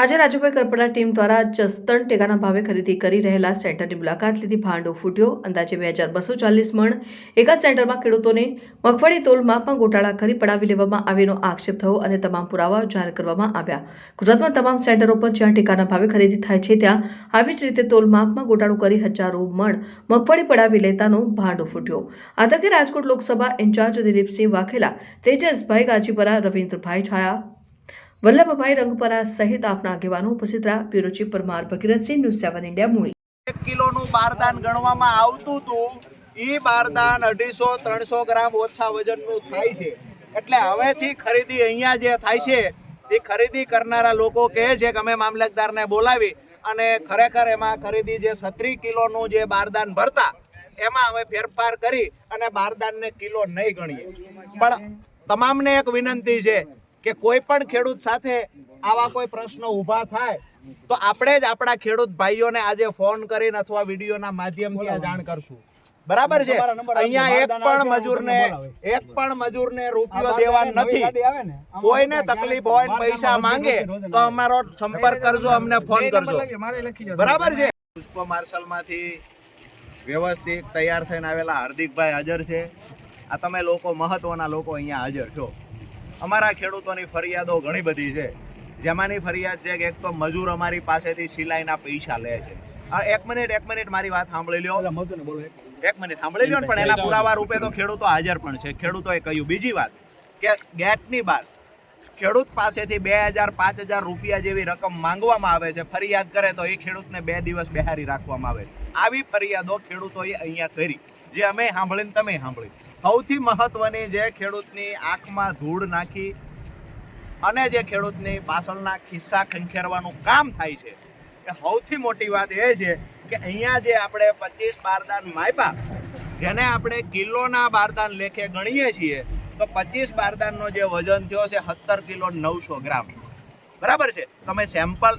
આજે રાજુભાઈ કરપડા ટીમ દ્વારા જસદણ ટેકાના ભાવે ખરીદી કરી રહેલા સેન્ટરની મુલાકાત લીધી. ભાંડો ફૂટ્યો. અંદાજે બે હજાર બસો ચાલીસ મણ એક જ સેન્ટરમાં ખેડૂતોને મગફળી તોલ માપમાં ગોટાળા કરી પડાવી લેવામાં આવેનો આક્ષેપ થયો અને તમામ પુરાવા જાહેર કરવામાં આવ્યા. ગુજરાતમાં તમામ સેન્ટરો પર જ્યાં ટેકાના ભાવે ખરીદી થાય છે, ત્યાં આવી જ રીતે તોલ માપમાં ગોટાળો કરી હજારો મણ મગફળી પડાવી લેતાનો ભાંડો ફૂટ્યો. આ તકે રાજકોટ લોકસભા ઇન્ચાર્જ દિલીપસિંહ વાઘેલા, તેજસભાઈ ગાજીપરા, રવિન્દ્રભાઈ છાયા વલ્લભભાઈ રંગપરા સહિત આપના આગેવાનો ઉપસ્થિત રહ્યા. Bureau Parmar Bhagirathsinh, news seven India, Muli. એક કિલોનું બારદાન ગણવામાં આવતું હતું. એ બારદાન અઢીસો, ત્રણસો ગ્રામ ઓછા વજનનું થાય છે. એટલે હવેથી ખરીદી અહીંયા જે થાય છે એ ખરીદી કરનારા લોકો કહે છે કે અમે મામલતદારને બોલાવી અને ખરેખર એમાં ખરીદી જે સત્રી કિલોનું જે બારદાન ભરતા, એમાં હવે ફેરફાર કરી અને બારદાનને કિલો નહીં ગણીએ. પણ તમામને એક વિનંતી છે કે કોઈ પણ ખેડૂત સાથે આવા કોઈ પ્રશ્નો ઊભા થાય તો આપણે જ આપણા ખેડૂત ભાઈઓને આજે ફોન કરીને અથવા વિડીયોના માધ્યમથી આ જાણ કરશું. બરાબર છે? અહીંયા એક પણ મજૂરને એક પણ મજૂરને રૂપિયો દેવા નથી. કોઈને તકલીફ હોય પૈસા માંગે તો અમારો સંપર્ક કરજો અમને ફોન કરજો. બરાબર છે? પુષ્પ માર્શલમાંથી વ્યવસ્થિત તૈયાર થઈને આવેલા હાર્દિકભાઈ હાજર છે. આ તમે લોકો મહત્વના લોકો અહીંયા હાજર છો. અમારા ખેડૂતોની ફરિયાદો ઘણી બધી છે. જેમાંની ફરિયાદ છે કે એક તો મજૂર અમારી પાસેથી સિલાઈના પૈસા લે છે. એક મિનિટ એક મિનિટ મારી વાત સાંભળી લ્યો. એક. મિનિટ સાંભળી લ્યો પણ એના પુરાવા રૂપે તો ખેડૂતો હાજર પણ છે. ખેડૂતોએ કહ્યું બીજી વાત કે ગેટની બહાર ખેડૂત પાસેથી બે હજાર, પાંચ હજાર રૂપિયા જેવી રકમ માંગવામાં આવે છે. ફરિયાદ કરે તો એ ખેડૂતને બે દિવસ બેહારી રાખવામાં આવે છે. આવી ફરિયાદો ખેડૂતોએ અહીંયા કરી. જે અમે સાંભળીને તમે સાંભળી સૌથી મહત્વની જે ખેડૂતની આંખમાં ધૂળ નાખી અને જે ખેડૂતની પાછળના ખિસ્સા ખંખેરવાનું કામ થાય છે. એ સૌથી મોટી વાત એ છે કે અહીંયા જે આપણે પચીસ બારદાન માપ્યા, જેને આપણે કિલોના બારદાન લેખે ગણીએ છીએ તો પચીસ બારદાનનો જે વજન થયો છે સત્તર કિલો નવસો ગ્રામ. બરાબર છે? તમે સેમ્પલ